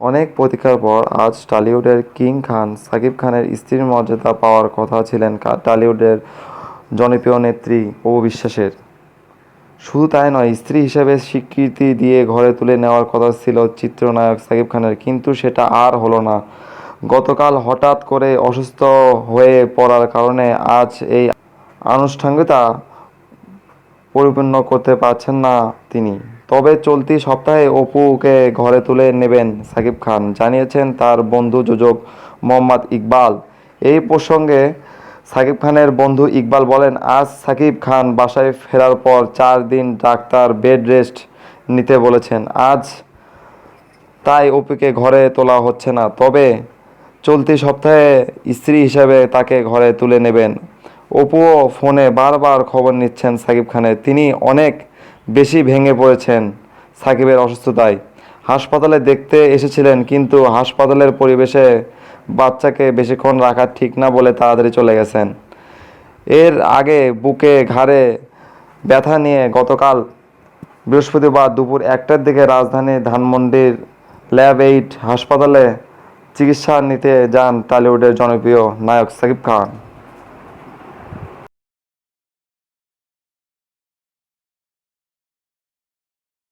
অনেক প্রতীক্ষার পর আজ টলিউডের কিং খান সাকিব খানের স্ত্রীর মর্যাদা পাওয়ার কথা ছিলেন টলিউডের জনপ্রিয় নেত্রী অপু বিশ্বাসের। শুধু তাই নয়, স্ত্রী হিসেবে স্বীকৃতি দিয়ে ঘরে তুলে নেওয়ার কথা ছিল চিত্রনায়ক সাকিব খানের, কিন্তু সেটা আর হলো না। গতকাল হঠাৎ করে অসুস্থ হয়ে পড়ার কারণে আজ এই আনুষ্ঠানিকতা পরিপূর্ণ করতে পারছেন না তিনি। তবে চলতি সপ্তাহে অপুকে ঘরে তুলে নেবেন সাকিব খান, জানিয়েছেন তার বন্ধু যোজক মোহাম্মদ ইকবাল। এই প্রসঙ্গে সাকিব খানের বন্ধু ইকবাল বলেন, আজ সাকিব খান বাসায় ফেরার পর চার দিন ডাক্তার বেড রেস্ট নিতে বলেছেন। আজ তাই অপুকে ঘরে তোলা হচ্ছে না। তবে চলতি সপ্তাহে স্ত্রী হিসেবে তাকে ঘরে তুলে নেবেন। অপুও ফোনে বারবার খবর নিচ্ছেন সাকিব খানের। তিনি অনেক বেশি ভেঙে পড়েছেন সাকিবের অসুস্থতায়। হাসপাতালে দেখতে এসেছিলেন, কিন্তু হাসপাতালের পরিবেশে বাচ্চাকে বেশিক্ষণ রাখা ঠিক না বলে তাড়াতাড়ি চলে গেছেন। এর আগে বুকে ঘাড়ে ব্যথা নিয়ে গতকাল বৃহস্পতিবার দুপুর একটার দিকে রাজধানী ধানমন্ডির ল্যাব এইট হাসপাতালে চিকিৎসা নিতে যান টলিউডের জনপ্রিয় নায়ক সাকিব খান।